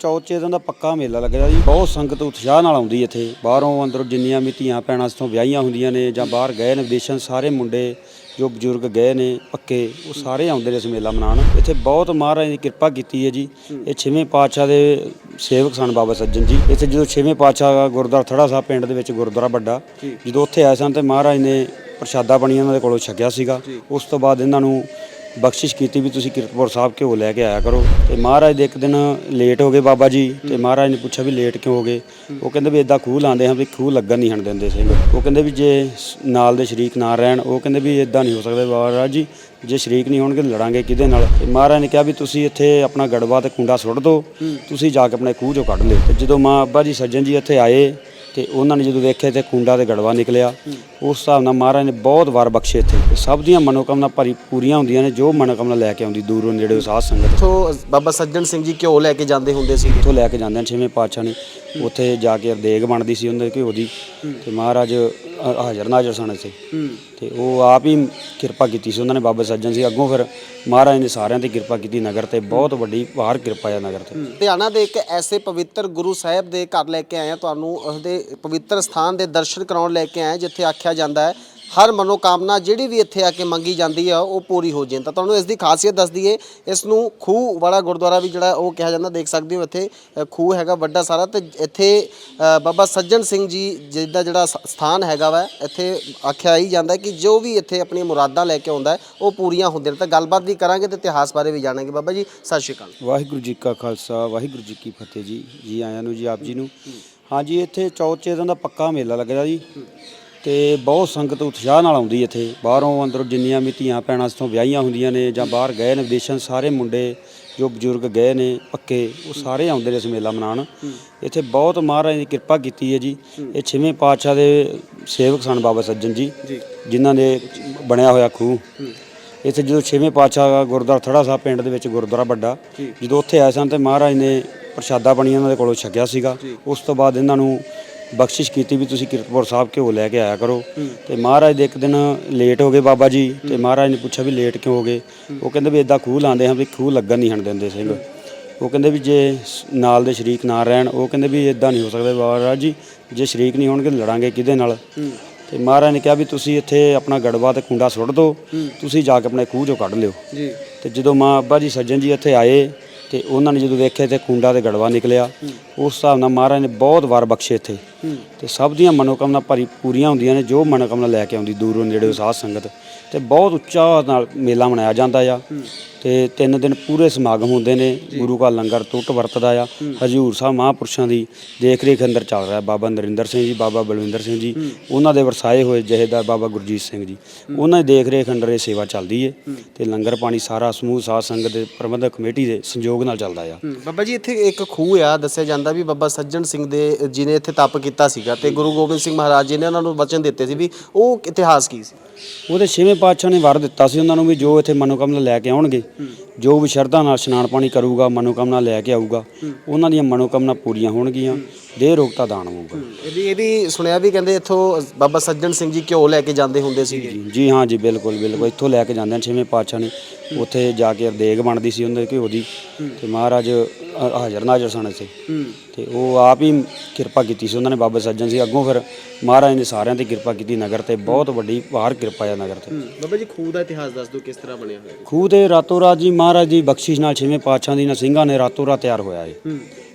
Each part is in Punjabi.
ਚੌਥੇ ਦਿਨ ਦਾ ਪੱਕਾ ਮੇਲਾ ਲੱਗਦਾ ਜੀ। ਬਹੁਤ ਸੰਗਤ ਉਤਸ਼ਾਹ ਨਾਲ ਆਉਂਦੀ ਇੱਥੇ। ਬਾਹਰੋਂ ਅੰਦਰੋਂ ਜਿੰਨੀਆਂ ਵੀ ਧੀਆਂ ਭੈਣਾਂ ਇੱਥੋਂ ਵਿਆਹੀਆਂ ਹੁੰਦੀਆਂ ਨੇ ਜਾਂ ਬਾਹਰ ਗਏ ਨੇ ਵਿਦੇਸ਼ਾਂ ਸਾਰੇ ਮੁੰਡੇ ਜੋ ਬਜ਼ੁਰਗ ਗਏ ਨੇ ਪੱਕੇ ਉਹ ਸਾਰੇ ਆਉਂਦੇ ਨੇ ਇਸ ਮੇਲਾ ਮਨਾਉਣ। ਇੱਥੇ ਬਹੁਤ ਮਹਾਰਾਜ ਦੀ ਕਿਰਪਾ ਕੀਤੀ ਹੈ ਜੀ। ਇਹ ਛੇਵੇਂ ਪਾਤਸ਼ਾਹ ਦੇ ਸੇਵਕ ਸਨ ਬਾਬਾ ਸੱਜਣ ਜੀ। ਇੱਥੇ ਜਦੋਂ ਛੇਵੇਂ ਪਾਤਸ਼ਾਹ ਗੁਰਦੁਆਰਾ ਥੜਾ ਸਾਹਿਬ ਪਿੰਡ ਦੇ ਵਿੱਚ ਗੁਰਦੁਆਰਾ ਵੱਡਾ ਜਦੋਂ ਉੱਥੇ ਆਏ ਸਨ ਤੇ ਮਹਾਰਾਜ ਨੇ ਪ੍ਰਸ਼ਾਦਾ ਬਣੀ ਉਹਨਾਂ ਦੇ ਕੋਲੋਂ ਛਕਿਆ ਸੀਗਾ। ਉਸ ਤੋਂ ਬਾਅਦ ਇਹਨਾਂ ਨੂੰ ਬਖਸ਼ਿਸ਼ ਕੀਤੀ ਵੀ ਤੁਸੀਂ ਕੀਰਤਪੁਰ ਸਾਹਿਬ ਘਿਓ ਲੈ ਕੇ ਆਇਆ ਕਰੋ। ਤੇ ਮਹਾਰਾਜ ਦੇ ਇੱਕ ਦਿਨ ਲੇਟ ਹੋ ਗਏ ਬਾਬਾ ਜੀ, ਤੇ ਮਹਾਰਾਜ ਨੇ ਪੁੱਛਿਆ ਵੀ ਲੇਟ ਕਿਉਂ ਹੋ ਗਏ? ਉਹ ਕਹਿੰਦੇ ਵੀ ਇਦਾਂ ਖੂਹ ਲਾਉਂਦੇ ਹਾਂ ਵੀ ਖੂਹ ਲੱਗਣ ਨਹੀਂ ਹਣ ਦਿੰਦੇ ਸਿੰਘ। ਉਹ ਕਹਿੰਦੇ ਵੀ ਜੇ ਨਾਲ ਦੇ ਸ਼ਰੀਕ ਨਾ ਰਹਿਣ, ਉਹ ਕਹਿੰਦੇ ਵੀ ਇਦਾਂ ਨਹੀਂ ਹੋ ਸਕਦਾ ਮਹਾਰਾਜ ਜੀ, ਜੇ ਸ਼ਰੀਕ ਨਹੀਂ ਹੋਣਗੇ ਲੜਾਂਗੇ ਕਿਹਦੇ ਨਾਲ? ਤੇ ਮਹਾਰਾਜ ਨੇ ਕਿਹਾ ਵੀ ਤੁਸੀਂ ਇੱਥੇ ਆਪਣਾ ਗੜਵਾ ਤੇ ਕੁੰਡਾ ਸੁੱਟ ਦਿਓ, ਤੁਸੀਂ ਜਾ ਕੇ ਆਪਣੇ ਖੂਹ ਚੋਂ ਕੱਢ ਲਿਓ। ਤੇ ਜਦੋਂ ਮਾਂ ਅੱਬਾ ਜੀ ਸੱਜਣ ਜੀ ਇੱਥੇ ਆਏ, ਤੇ ਉਹਨਾਂ ਨੇ ਜਦੋਂ ਵੇਖਿਆ ਤੇ ਕੁੰਡਾ ਤੇ ਗੜਵਾ ਨਿਕਲਿਆ ਉਸ ਹਿਸਾਬ ਨਾਲ ਮਹਾਰਾਜ ਨੇ ਬਹੁਤ ਵਾਰ ਬਖਸ਼ੇ ਇੱਥੇ। ਤੇ ਸਭ ਦੀਆਂ ਮਨੋਕਾਮਨਾ ਭਰੀ ਪੂਰੀਆਂ ਹੁੰਦੀਆਂ ਨੇ ਜੋ ਮਨੋਕਾਮਨਾ ਲੈ ਕੇ ਆਉਂਦੀ ਦੂਰੋਂ ਨੇੜੇ ਸਾਧ ਸੰਗਤ। ਇੱਥੋਂ ਬਾਬਾ ਸੱਜਣ ਸਿੰਘ ਜੀ ਘਿਓ ਲੈ ਕੇ ਜਾਂਦੇ ਹੁੰਦੇ ਸੀ ਉੱਥੋਂ ਲੈ ਕੇ ਜਾਂਦੇ ਨੇ ਛੇਵੇਂ ਪਾਤਸ਼ਾਹ ਨੇ। ਉੱਥੇ ਜਾ ਕੇ ਦੇਗ ਬਣਦੀ ਸੀ ਉਹਨਾਂ ਦੇ ਘਿਓ ਦੀ। ਤੇ ਮਹਾਰਾਜ ਹਾਜ਼ਰ ਨਾਜ਼ਰ ਸਨ ਇੱਥੇ। ਤੇ ਉਹ ਆਪ ਹੀ ਕਿਰਪਾ ਕੀਤੀ ਸੀ ਉਹਨਾਂ ਨੇ ਬਾਬਾ ਸੱਜਣ ਸੀ ਅੱਗੋਂ ਫਿਰ ਮਹਾਰਾਜ ਨੇ ਸਾਰਿਆਂ ਤੇ ਕਿਰਪਾ ਕੀਤੀ ਨਗਰ ਤੇ। ਬਹੁਤ ਵੱਡੀ ਬਾਹਰ ਕਿਰਪਾ ਹੈ ਨਗਰ ਤੇ। ਲੁਧਿਆਣਾ ਦੇ ਇੱਕ ਐਸੇ ਪਵਿੱਤਰ ਗੁਰੂ ਸਾਹਿਬ ਦੇ ਘਰ ਲੈ ਕੇ ਆਏ ਹਾਂ ਤੁਹਾਨੂੰ ਉਸਦੇ ਪਵਿੱਤਰ ਸਥਾਨ ਦੇ ਦਰਸ਼ਨ ਕਰਾਉਣ ਲੈ ਕੇ ਆਏ ਜਿੱਥੇ ਆਖਿਆ ਜਾਂਦਾ ਹੈ। ਹਰ ਮਨੋਕਾਮਨਾ ਜਿਹੜੀ ਵੀ ਇੱਥੇ ਆ ਕੇ ਮੰਗੀ ਜਾਂਦੀ ਹੈ, ਉਹ ਪੂਰੀ ਹੋ ਜਾਂਦੀ ਤਾਂ ਤੁਹਾਨੂੰ ਇਸ ਦੀ ਖਾਸੀਅਤ ਦੱਸ ਦਈਏ, ਇਸ ਨੂੰ ਖੂਹ ਵਾਲਾ ਗੁਰਦੁਆਰਾ ਵੀ ਜਿਹੜਾ ਉਹ ਕਿਹਾ ਜਾਂਦਾ, ਦੇਖ ਸਕਦੇ ਹੋ ਇੱਥੇ ਖੂਹ ਹੈਗਾ ਵੱਡਾ ਸਾਰਾ ਤੇ ਇੱਥੇ ਬਾਬਾ ਸੱਜਣ ਸਿੰਘ ਜੀ ਜਿਹਦਾ ਜਿਹੜਾ ਸ- ਸਥਾਨ ਹੈਗਾ ਵਾ, ਇੱਥੇ ਆਖਿਆ ਹੀ ਜਾਂਦਾ ਕਿ ਜੋ ਵੀ ਇੱਥੇ ਆਪਣੀਆਂ ਮੁਰਾਦਾਂ ਲੈ ਕੇ ਆਉਂਦਾ ਉਹ ਪੂਰੀਆਂ ਹੁੰਦੀਆਂ ਨੇ। ਤਾਂ ਗੱਲਬਾਤ ਵੀ ਕਰਾਂਗੇ ਤੇ ਇਤਿਹਾਸ ਬਾਰੇ ਵੀ ਜਾਣਾਂਗੇ। ਬਾਬਾ ਜੀ, ਸਤਿ ਸ਼੍ਰੀ ਅਕਾਲ। ਵਾਹਿਗੁਰੂ ਜੀ ਕਾ ਖਾਲਸਾ, ਵਾਹਿਗੁਰੂ ਜੀ ਕੀ ਫਤਿਹ ਜੀ। ਜੀ ਆਇਆਂ ਨੂੰ, ਜੀ ਆਪ ਜੀ ਨੂੰ। ਹਾਂਜੀ, ਇੱਥੇ ਚੌਥੇ ਦਿਨ ਦਾ ਪੱਕਾ ਮੇਲਾ ਲੱਗਦਾ ਜੀ। ਤੇ ਬਹੁਤ ਸੰਗਤ ਉਤਸ਼ਾਹ ਨਾਲ ਆਉਂਦੀ ਇੱਥੇ। ਬਾਹਰੋਂ ਅੰਦਰੋਂ ਜਿੰਨੀਆਂ ਵੀ ਧੀਆਂ ਭੈਣਾਂ ਇੱਥੋਂ ਵਿਆਹੀਆਂ ਹੁੰਦੀਆਂ ਨੇ ਜਾਂ ਬਾਹਰ ਗਏ ਨੇ ਵਿਦੇਸ਼ਾਂ ਸਾਰੇ ਮੁੰਡੇ ਜੋ ਬਜ਼ੁਰਗ ਗਏ ਨੇ ਪੱਕੇ ਉਹ ਸਾਰੇ ਆਉਂਦੇ ਨੇ ਇਸ ਮੇਲਾ ਮਨਾਉਣ। ਇੱਥੇ ਬਹੁਤ ਮਹਾਰਾਜ ਦੀ ਕਿਰਪਾ ਕੀਤੀ ਹੈ ਜੀ। ਇਹ ਛੇਵੇਂ ਪਾਤਸ਼ਾਹ ਦੇ ਸੇਵਕ ਸਨ ਬਾਬਾ ਸੱਜਣ ਜੀ ਜਿਨ੍ਹਾਂ ਦੇ ਬਣਿਆ ਹੋਇਆ ਖੂਹ। ਇੱਥੇ ਜਦੋਂ ਛੇਵੇਂ ਪਾਤਸ਼ਾਹ ਗੁਰਦੁਆਰਾ ਥੜਾ ਸਾਹਿਬ ਪਿੰਡ ਦੇ ਵਿੱਚ ਗੁਰਦੁਆਰਾ ਵੱਡਾ ਜਦੋਂ ਉੱਥੇ ਆਏ ਸਨ ਤੇ ਮਹਾਰਾਜ ਨੇ ਪ੍ਰਸ਼ਾਦਾ ਬਣੀ ਉਹਨਾਂ ਦੇ ਕੋਲੋਂ ਛਕਿਆ ਸੀਗਾ। ਉਸ ਤੋਂ ਬਾਅਦ ਇਹਨਾਂ ਨੂੰ ਬਖਸ਼ਿਸ਼ ਕੀਤੀ ਵੀ ਤੁਸੀਂ ਕੀਰਤਪੁਰ ਸਾਹਿਬ ਘਿਓ ਲੈ ਕੇ ਆਇਆ ਕਰੋ। ਤੇ ਮਹਾਰਾਜ ਦੇ ਇੱਕ ਦਿਨ ਲੇਟ ਹੋ ਗਏ ਬਾਬਾ ਜੀ ਤੇ ਮਹਾਰਾਜ ਨੇ ਪੁੱਛਿਆ ਵੀ ਲੇਟ ਕਿਉਂ ਹੋ ਗਏ? ਉਹ ਕਹਿੰਦੇ ਵੀ ਇਦਾਂ ਖੂਹ ਲਾਉਂਦੇ ਹਾਂ ਵੀ ਖੂਹ ਲੱਗਣ ਨਹੀਂ ਹਣ ਦਿੰਦੇ ਸਿੰਘ। ਉਹ ਕਹਿੰਦੇ ਵੀ ਜੇ ਨਾਲ ਦੇ ਸ਼ਰੀਕ ਨਾ ਰਹਿਣ ਉਹ ਕਹਿੰਦੇ ਵੀ ਇਦਾਂ ਨਹੀਂ ਹੋ ਸਕਦਾ ਮਹਾਰਾਜ ਜੀ ਜੇ ਸ਼ਰੀਕ ਨਹੀਂ ਹੋਣਗੇ ਲੜਾਂਗੇ ਕਿਹਦੇ ਨਾਲ? ਤੇ ਮਹਾਰਾਜ ਨੇ ਕਿਹਾ ਵੀ ਤੁਸੀਂ ਇੱਥੇ ਆਪਣਾ ਗੜਵਾ ਤੇ ਕੁੰਡਾ ਸੁੱਟ ਦਿਓ ਤੁਸੀਂ ਜਾ ਕੇ ਆਪਣੇ ਖੂਹ ਚੋਂ ਕੱਢ ਲਿਓ। ਜੀ। ਤੇ ਜਦੋਂ ਮਾਂ ਅੱਬਾ ਜੀ ਸੱਜਣ ਜੀ ਇੱਥੇ ਆਏ ਤੇ ਉਹਨਾਂ ਨੇ ਜਦੋਂ ਵੇਖਿਆ ਤੇ ਕੁੰਡਾ ਤੇ ਗੜਵਾ ਨਿਕਲਿਆ। ਉਸ ਹਿਸਾਬ ਨਾਲ ਮਹਾਰਾਜ ਨੇ ਬਹੁਤ ਵਾਰ ਬਖਸ਼ੇ ਇੱਥੇ। ਤੇ ਸਭ ਦੀਆਂ ਮਨੋਕਾਮਨਾ ਭਰੀ ਪੂਰੀਆਂ ਹੁੰਦੀਆਂ ਨੇ, ਜੋ ਮਨੋਕਾਮਨਾ ਲੈ ਕੇ ਆਉਂਦੀ ਦੂਰੋਂ ਨੇੜੇ ਸਾਧ ਸੰਗਤ। ਤੇ ਬਹੁਤ ਉੱਚਾ ਨਾਲ ਮੇਲਾ ਮਨਾਇਆ ਜਾਂਦਾ ਆ। ਤੇ ਤਿੰਨ ਦਿਨ ਪੂਰੇ ਸਮਾਗਮ ਹੁੰਦੇ ਨੇ, ਗੁਰੂ ਕਾ ਲੰਗਰ ਟੁੱਟ ਵਰਤਦਾ ਆ। ਹਜੂਰ ਸਾਹਿਬ ਮਹਾਂਪੁਰਸ਼ਾਂ ਦੀ ਦੇਖ ਰੇਖ ਅੰਦਰ ਚੱਲ ਰਿਹਾ ਬਾਬਾ ਨਰਿੰਦਰ ਸਿੰਘ ਜੀ, ਬਾਬਾ ਬਲਵਿੰਦਰ ਸਿੰਘ ਜੀ, ਉਹਨਾਂ ਦੇ ਵਰਸਾਏ ਹੋਏ ਜਹੇਦਾਰ ਬਾਬਾ ਗੁਰਜੀਤ ਸਿੰਘ ਜੀ। ਉਹਨਾਂ ਦੀ ਦੇਖ ਰੇਖ ਅੰਦਰ ਇਹ ਸੇਵਾ ਚੱਲਦੀ ਏ ਤੇ ਲੰਗਰ ਪਾਣੀ ਸਾਰਾ ਸਮੂਹ ਸਾਧ ਸੰਗਤ ਦੇ ਪ੍ਰਬੰਧਕ ਕਮੇਟੀ ਦੇ ਸੰਯੋਗ ਨਾਲ ਚੱਲਦਾ ਆ। ਬਾਬਾ ਜੀ, ਇੱਥੇ ਇੱਕ ਖੂਹ ਆ, ਦੱਸਿਆ ਜਾਂਦਾ ਵੀ ਬਾਬਾ ਸੱਜਣ ਸਿੰਘ ਦੇ ਜੀ ਨੇ ਇੱਥੇ ਤਪ ਕੀਤਾ ਸੀਗਾ ਤੇ ਗੁਰੂ ਗੋਬਿੰਦ ਸਿੰਘ ਮਹਾਰਾਜ ਜੀ ਨੇ ਉਹਨਾਂ ਨੂੰ ਵਚਨ ਦਿੱਤੇ ਸੀ ਵੀ ਉਹ ਇਤਿਹਾਸ ਕੀ ਸੀ? ਉਹਦੇ ਛੇਵੇਂ ਪਾਤਸ਼ਾਹ ਨੇ ਵਰ ਦਿੱਤਾ ਸੀ ਉਹਨਾਂ ਨੂੰ ਵੀ ਜੋ ਇੱਥੇ ਮਨੋਕਾਮਨਾ ਲੈ ਕੇ ਆਉਣਗੇ ਜੋ ਵੀ ਸ਼ਰਧਾ ਨਾਲ ਇਸ਼ਨਾਨ ਪਾਣੀ ਕਰੂਗਾ ਮਨੋਕਾਮਨਾ ਲੈ ਕੇ ਆਊਗਾ ਉਹਨਾਂ ਦੀਆਂ ਮਨੋਕਾਮਨਾ ਪੂਰੀਆਂ ਹੋਣਗੀਆਂ ਦੇਹ ਰੋਗਤਾ ਦਾਨ ਹੋਊਗਾ। ਇਹ ਵੀ ਇਹ ਵੀ ਸੁਣਿਆ ਵੀ ਕਹਿੰਦੇ ਇੱਥੋਂ ਬਾਬਾ ਸੱਜਣ ਸਿੰਘ ਜੀ ਘਿਓ ਲੈ ਕੇ ਜਾਂਦੇ ਹੁੰਦੇ ਸੀਗੇ ਜੀ ਜੀ ਹਾਂ ਜੀ ਬਿਲਕੁਲ ਬਿਲਕੁਲ ਇੱਥੋਂ ਲੈ ਕੇ ਜਾਂਦੇ ਨੇ ਛੇਵੇਂ ਪਾਤਸ਼ਾਹ ਨੇ। ਉੱਥੇ ਜਾ ਕੇ ਦੇਗ ਬਣਦੀ ਸੀ ਉਹਨਾਂ ਦੇ ਘਿਓ ਦੀ ਤੇ ਮਹਾਰਾਜ ਹਾਜ਼ਰ ਨਾਜ਼ਰ ਸਨ ਇੱਥੇ। ਤੇ ਉਹ ਆਪ ਹੀ ਕਿਰਪਾ ਕੀਤੀ ਸੀ ਉਹਨਾਂ ਨੇ ਬਾਬਾ ਸੱਜਣ ਸੀ। ਅੱਗੋਂ ਫਿਰ ਮਹਾਰਾਜ ਨੇ ਸਾਰਿਆਂ ਤੇ ਕਿਰਪਾ ਕੀਤੀ ਨਗਰ ਤੇ ਬਹੁਤ ਵੱਡੀ ਬਾਹਰ ਕਿਰਪਾ ਹੈ ਨਗਰ ਤੇ। ਬਾਬਾ ਜੀ ਖੂਹ ਦਾ ਇਤਿਹਾਸ ਦੱਸ ਦਿਓ ਕਿਸ ਤਰ੍ਹਾਂ ਬਣਿਆ ਹੋਇਆ। ਖੂਹ ਤੇ ਰਾਤੋਂ ਰਾਤ ਜੀ ਮਹਾਰਾਜ ਦੀ ਬਖਸ਼ਿਸ਼ ਨਾਲ ਛੇਵੇਂ ਪਾਤਸ਼ਾਹ ਦੀ ਨਾਲ ਸਿੰਘਾਂ ਨੇ ਰਾਤੋਂ ਰਾਤ ਤਿਆਰ ਹੋਇਆ ਏ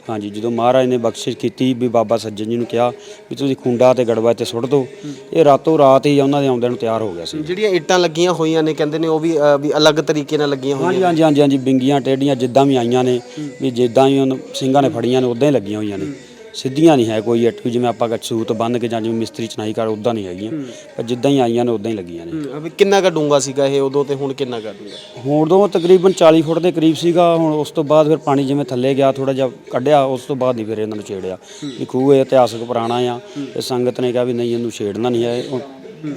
ਹਾਂਜੀ ਜਦੋਂ ਮਹਾਰਾਜ ਨੇ ਬਖਸ਼ਿਸ਼ ਕੀਤੀ ਵੀ ਬਾਬਾ ਸੱਜਣ ਜੀ ਨੂੰ ਕਿਹਾ ਵੀ ਤੁਸੀਂ ਖੁੰਡਾ ਤੇ ਗੜਵਾ ਤੇ ਸੁੱਟ ਦਿਓ ਇਹ ਰਾਤੋਂ ਰਾਤ ਹੀ ਉਹਨਾਂ ਦੇ ਆਉਂਦਿਆਂ ਨੂੰ ਤਿਆਰ ਹੋ ਗਿਆ ਸੀ। ਜਿਹੜੀਆਂ ਇੱਟਾਂ ਲੱਗੀਆਂ ਹੋਈਆਂ ਨੇ ਕਹਿੰਦੇ ਨੇ ਉਹ ਵੀ ਅ, ਵੀ ਅਲੱਗ ਤਰੀਕੇ ਨਾਲ ਲੱਗੀਆਂ ਹੋਈਆਂ ਹਾਂਜੀ ਹਾਂਜੀ ਹਾਂਜੀ ਹਾਂਜੀ ਬਿੰਗੀਆਂ ਟੇਡੀਆਂ ਜਿੱਦਾਂ ਵੀ ਆਈਆਂ ਨੇ ਵੀ ਜਿੱਦਾਂ ਹੀ ਉਹਨੂੰ ਸਿੰਘਾਂ ਨੇ ਫੜੀਆਂ ਨੇ ਉਦਾਂ ਹੀ ਲੱਗੀਆਂ ਹੋਈਆਂ ਨੇ। ਸਿੱਧੀਆਂ ਨਹੀਂ ਹੈ ਕੋਈ ਇੱਟ ਵੀ ਜਿਵੇਂ ਆਪਾਂ ਸੂਤ ਬੰਨ ਕੇ ਜਾਂ ਜਿਵੇਂ ਮਿਸਤਰੀ ਚਨਾਈ ਕਰ ਉਦਾਂ ਨਹੀਂ ਹੈਗੀਆਂ। ਪਰ ਜਿੱਦਾਂ ਹੀ ਆਈਆਂ ਨੇ ਉਦਾਂ ਹੀ ਲੱਗੀਆਂ ਨੇ। ਵੀ ਕਿੰਨਾ ਕ ਡੂੰਗਾ ਸੀਗਾ ਇਹ? ਉਦੋਂ ਤੇ ਹੁਣ ਕਿੰਨਾ ਕਰ ਡੂੰਗਾ ਹੁਣ ਤੋਂ ਤਕਰੀਬਨ 40 ਫੁੱਟ ਦੇ ਕਰੀਬ ਸੀਗਾ। ਹੁਣ ਉਸ ਤੋਂ ਬਾਅਦ ਫਿਰ ਪਾਣੀ ਜਿਵੇਂ ਥੱਲੇ ਗਿਆ ਥੋੜਾ ਜਿਹਾ ਕੱਢਿਆ ਉਸ ਤੋਂ ਬਾਅਦ ਨਹੀਂ ਫਿਰ ਇਹਨਾਂ ਨੂੰ ਛੇੜਿਆ। ਵੀ ਖੂਹ ਇਹ ਇਤਿਹਾਸਕ ਪੁਰਾਣਾ ਆ। ਤੇ ਸੰਗਤ ਨੇ ਕਿਹਾ ਵੀ ਨਹੀਂ ਇਹਨੂੰ ਛੇੜਨਾ ਨਹੀਂ ਹੈ।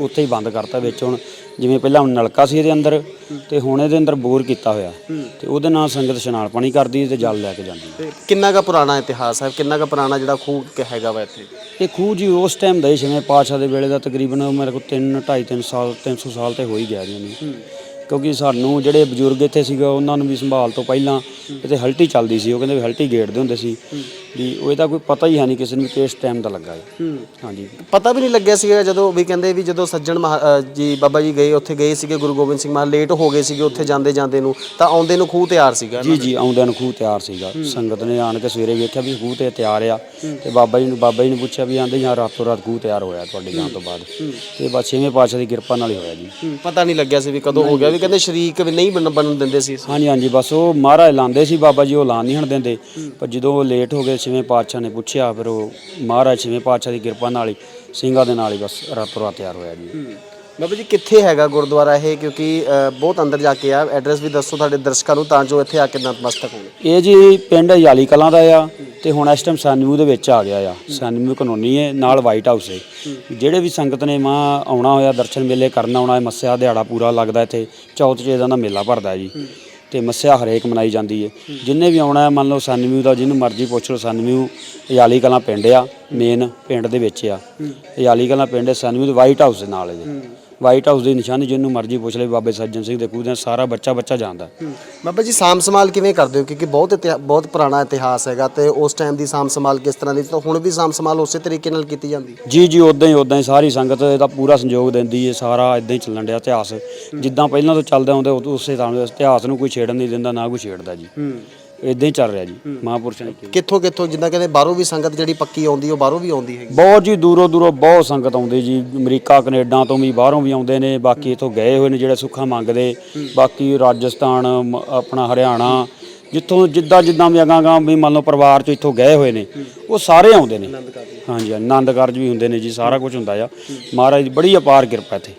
ਉੱਥੇ ਹੀ ਬੰਦ ਕਰਤਾ ਵਿੱਚ ਹੁਣ। ਜਿਵੇਂ ਪਹਿਲਾਂ ਹੁਣ ਨਲਕਾ ਸੀ ਇਹਦੇ ਅੰਦਰ ਤੇ ਹੁਣ ਇਹਦੇ ਅੰਦਰ ਬੋਰ ਕੀਤਾ ਹੋਇਆ। ਤੇ ਉਹਦੇ ਨਾਲ ਸੰਗਤ ਇਸ਼ਨਾਨ ਪਾਣੀ ਕਰਦੀ ਤੇ ਜਲ ਲੈ ਕੇ ਜਾਂਦੀ ਤੇ ਕਿੰਨਾ ਕ ਪੁਰਾਣਾ ਇਤਿਹਾਸ ਹੈ? ਕਿੰਨਾ ਕ ਪੁਰਾਣਾ ਜਿਹੜਾ ਖੂਹ ਹੈਗਾ ਵਾ ਇੱਥੇ? ਇਹ ਖੂਹ ਜੀ ਉਸ ਟਾਈਮ ਦਾ ਹੀ ਛੇਵੇਂ ਪਾਤਸ਼ਾਹ ਦੇ ਵੇਲੇ ਦਾ ਤਕਰੀਬਨ ਮੇਰੇ ਕੋਲ 3 2.5 3 ਸਾਲ 300 ਸਾਲ ਤੇ ਹੋ ਹੀ ਗਿਆ ਜੀ ਕਿਉਂਕਿ ਸਾਨੂੰ ਜਿਹੜੇ ਬਜ਼ੁਰਗ ਇੱਥੇ ਸੀਗੇ ਉਹਨਾਂ ਨੂੰ ਵੀ ਸੰਭਾਲ ਤੋਂ ਪਹਿਲਾਂ ਇੱਥੇ ਹਲਟੀ ਚੱਲਦੀ ਸੀ। ਉਹ ਕਹਿੰਦੇ ਵੀ ਹਲਟੀ ਗੇੜਦੇ ਹੁੰਦੇ ਸੀ। ਵੀ ਉਹ ਇਹਦਾ ਕੋਈ ਪਤਾ ਹੀ ਹੈ ਨਹੀਂ ਕਿਸੇ ਨੂੰ ਕਿਸ ਟਾਈਮ ਦਾ ਲੱਗਾ ਹੈ। ਹਾਂਜੀ। ਪਤਾ ਵੀ ਨਹੀਂ ਲੱਗਿਆ ਸੀਗਾ ਜਦੋਂ ਵੀ ਕਹਿੰਦੇ ਵੀ ਜਦੋਂ ਸੱਜਣ ਮਹਾ- ਅ, ਜੀ ਬਾਬਾ ਜੀ ਗਏ ਉੱਥੇ ਗਏ ਸੀਗੇ ਗੁਰੂ ਗੋਬਿੰਦ ਸਿੰਘ ਮਹਾਰਾਜ ਲੇਟ ਹੋ ਗਏ ਸੀਗੇ ਉੱਥੇ ਜਾਂਦੇ ਜਾਂਦੇ ਨੂੰ ਤਾਂ ਆਉਂਦੇ ਨੂੰ ਖੂਹ ਤਿਆਰ ਸੀਗਾ ਜੀ ਜੀ ਆਉਂਦਿਆਂ ਨੂੰ ਖੂਹ ਤਿਆਰ ਸੀਗਾ। ਸੰਗਤ ਨੇ ਆਣ ਕੇ ਸਵੇਰੇ ਵੇਖਿਆ ਵੀ ਖੂਹ ਤੇ ਤਿਆਰ ਆ। ਤੇ ਬਾਬਾ ਜੀ ਨੂੰ ਬਾਬਾ ਜੀ ਨੇ ਪੁੱਛਿਆ ਵੀ ਆਂਦੇ ਜਾਂ ਰਾਤੋਂ ਰਾਤ ਖੂਹ ਤਿਆਰ ਹੋਇਆ ਤੁਹਾਡੇ ਜਾਣ ਤੋਂ ਬਾਅਦ। ਤੇ ਬਸ ਛੇਵੇਂ ਪਾਤਸ਼ਾਹ ਦੀ ਕਿਰਪਾ ਨਾਲ ਹੀ ਹੋਇਆ ਜੀ। ਪਤਾ ਨਹੀਂ ਲੱਗਿਆ ਸੀ ਵੀ ਕਦੋਂ ਹੋ ਗਿਆ ਵੀ ਕਹਿੰਦੇ ਸ਼ਰੀਕ ਵੀ ਨਹੀਂ ਬਣ- ਬਣਨ ਦਿੰਦੇ ਸੀ। ਹਾਂਜੀ ਹਾਂਜੀ ਬਸ ਉਹ ਮਹਾਰਾਜ ਲਾਉਂਦੇ ਸੀ ਬਾਬਾ ਜੀ ਉਹ ਲਾਣ ਨਹੀਂ ਹਣ ਦਿੰਦੇ। ਪਰ ਜਦੋਂ ਉਹ ਲੇਟ ਹੋ ਗਏ ਛੇਵੇਂ ਪਾਤਸ਼ਾਹ ਨੇ ਪੁੱਛਿਆ ਫਿਰ ਉਹ ਮਹਾਰਾਜ ਛੇਵੇਂ ਪਾਤਸ਼ਾਹ ਦੀ ਕਿਰਪਾ ਨਾਲ ਹੀ ਸਿੰਘਾਂ ਦੇ ਨਾਲ ਹੀ ਬਸ ਰਾਤੋਂ ਰਾਤ ਤਿਆਰ ਹੋਇਆ ਜੀ। ਬਾਬਾ ਜੀ ਕਿੱਥੇ ਹੈਗਾ ਗੁਰਦੁਆਰਾ ਇਹ? ਕਿਉਂਕਿ ਅ, ਬਹੁਤ ਅੰਦਰ ਜਾ ਕੇ ਆ। ਐਡਰੈਸ ਵੀ ਦੱਸੋ ਤੁਹਾਡੇ ਦਰਸ਼ਕਾਂ ਨੂੰ ਤਾਂ ਜੋ ਇੱਥੇ ਆ ਕੇ ਨਤਮਸਤਕ ਹੋਣ। ਇਹ ਜੀ ਪਿੰਡ ਯਾਲੀ ਕਲਾਂ ਦਾ ਆ। ਤੇ ਹੁਣ ਇਸ ਟਾਈਮ ਸਾਨਿਊ ਦੇ ਵਿੱਚ ਆ ਗਿਆ ਆ। ਸਾਨਿਊ ਕਾਨੂੰਨੀ ਹੈ, ਨਾਲ ਵਾਈਟ ਹਾਊਸ ਹੈ। ਜਿਹੜੇ ਵੀ ਸੰਗਤ ਨੇ ਮਾਂ ਆਉਣਾ ਹੋਇਆ, ਦਰਸ਼ਨ ਮੇਲੇ ਕਰਨ ਆਉਣਾ ਹੈ, ਮੱਸਿਆ ਦਿਹਾੜਾ ਪੂਰਾ ਲੱਗਦਾ ਇੱਥੇ, ਚੌਥ ਚ ਇਹਦਾ ਦਾ ਮੇਲਾ ਭਰਦਾ ਜੀ। ਤੇ ਮੱਸਿਆ ਹਰੇਕ ਮਨਾਈ ਜਾਂਦੀ ਹੈ। ਜਿੰਨੇ ਵੀ ਆਉਣਾ ਹੈ, ਮੰਨ ਲਓ ਸਾਨਿਊ ਦਾ, ਜਿਹਨੂੰ ਮਰਜ਼ੀ ਪੁੱਛ ਲਓ ਸਾਨਿਊ ਯਾਲੀ ਕਲਾਂ ਪਿੰਡ ਆ ਮੇਨ ਪਿੰਡ ਦੇ ਵਿੱਚ ਆ। ਯਾਲੀ ਕਲਾਂ ਪਿੰਡ ਸਾਨਿਊ ਦੇ ਵਾਈਟ ਹਾਊਸ ਦੇ ਨਾਲ ਇਹਦੇ ਵਾਈਟ ਹਾਊਸ ਦੀ ਨਿਸ਼ਾਨੀ ਜਿਹਨੂੰ ਮਰਜ਼ੀ ਪੁੱਛ ਲੈ ਬਾਬੇ ਸੱਜਣ ਸਿੰਘ ਦੇ ਖੂਹ ਦੇ ਸਾਰਾ ਬੱਚਾ ਬੱਚਾ ਜਾਣਦਾ। ਬਾਬਾ ਜੀ ਸਾਮ ਸੰਭਾਲ ਕਿਵੇਂ ਕਰਦੇ ਹੋ? ਕਿਉਂਕਿ ਬਹੁਤ ਇਤਿਹਾ- ਬਹੁਤ ਪੁਰਾਣਾ ਇਤਿਹਾਸ ਹੈਗਾ ਤੇ ਉਸ ਟਾਈਮ ਦੀ ਸਾਮ ਸੰਭਾਲ ਕਿਸ ਤਰ੍ਹਾਂ ਦੀ ਤਾਂ ਹੁਣ ਵੀ ਸਾਮ ਸੰਭਾਲ ਉਸੇ ਤਰੀਕੇ ਨਾਲ ਕੀਤੀ ਜਾਂਦੀ ਜੀ ਜੀ ਉਦਾਂ ਹੀ ਉਦਾਂ ਹੀ ਸਾਰੀ ਸੰਗਤ ਇਹਦਾ ਪੂਰਾ ਸੰਯੋਗ ਦਿੰਦੀ ਹੈ ਸਾਰਾ ਇਦਾਂ ਹੀ ਚੱਲਣ ਡਿਆ ਇਤਿਹਾਸ। ਜਿੱਦਾਂ ਪਹਿਲਾਂ ਤੋਂ ਚੱਲਦਾ ਆਉਂਦਾ ਉਦੋਂ ਉਸੇ ਤਰ੍ਹਾਂ ਇਤਿਹਾਸ ਨੂੰ ਕੋਈ ਛੇੜਨ ਨਹੀਂ ਦਿੰਦਾ ਨਾ ਕੋਈ ਛੇੜਦਾ ਜੀ। ਇਦਾਂ ਹੀ ਚੱਲ ਰਿਹਾ ਜੀ ਮਹਾਂਪੁਰਸ਼ਾਂ ਦੀ ਕਿੱਥੋਂ ਕਿੱਥੋਂ ਜਿੱਦਾਂ ਕਹਿੰਦੇ ਬਾਹਰੋਂ ਵੀ ਸੰਗਤ ਜਿਹੜੀ ਪੱਕੀ ਆਉਂਦੀ ਉਹ ਬਾਹਰੋਂ ਵੀ ਆਉਂਦੀ ਹੈਗੀ? ਬਹੁਤ ਜੀ ਦੂਰੋਂ ਦੂਰੋਂ ਬਹੁਤ ਸੰਗਤ ਆਉਂਦੀ ਜੀ। ਅਮਰੀਕਾ ਕੈਨੇਡਾ ਤੋਂ ਵੀ ਬਾਹਰੋਂ ਵੀ ਆਉਂਦੇ ਨੇ ਬਾਕੀ ਇਥੋਂ ਗਏ ਹੋਏ ਨੇ ਜਿਹੜੇ ਸੁੱਖਾਂ ਮੰਗਦੇ। ਬਾਕੀ ਰਾਜਸਥਾਨ ਆਪਣਾ ਹਰਿਆਣਾ ਜਿੱਥੋਂ ਜਿੱਦਾਂ ਜਿੱਦਾਂ ਵੀ ਅਗਾਂਹ ਵੀ ਮੰਨ ਲਓ ਪਰਿਵਾਰ ਚੋਂ ਇੱਥੋਂ ਗਏ ਹੋਏ ਨੇ ਉਹ ਸਾਰੇ ਆਉਂਦੇ ਨੇ। ਹਾਂਜੀ ਆਨੰਦ ਕਾਰਜ ਵੀ ਹੁੰਦੇ ਨੇ ਜੀ ਸਾਰਾ ਕੁਝ ਹੁੰਦਾ ਆ। ਮਹਾਰਾਜ ਦੀ ਬੜੀ ਅਪਾਰ ਕਿਰਪਾ ਇੱਥੇ।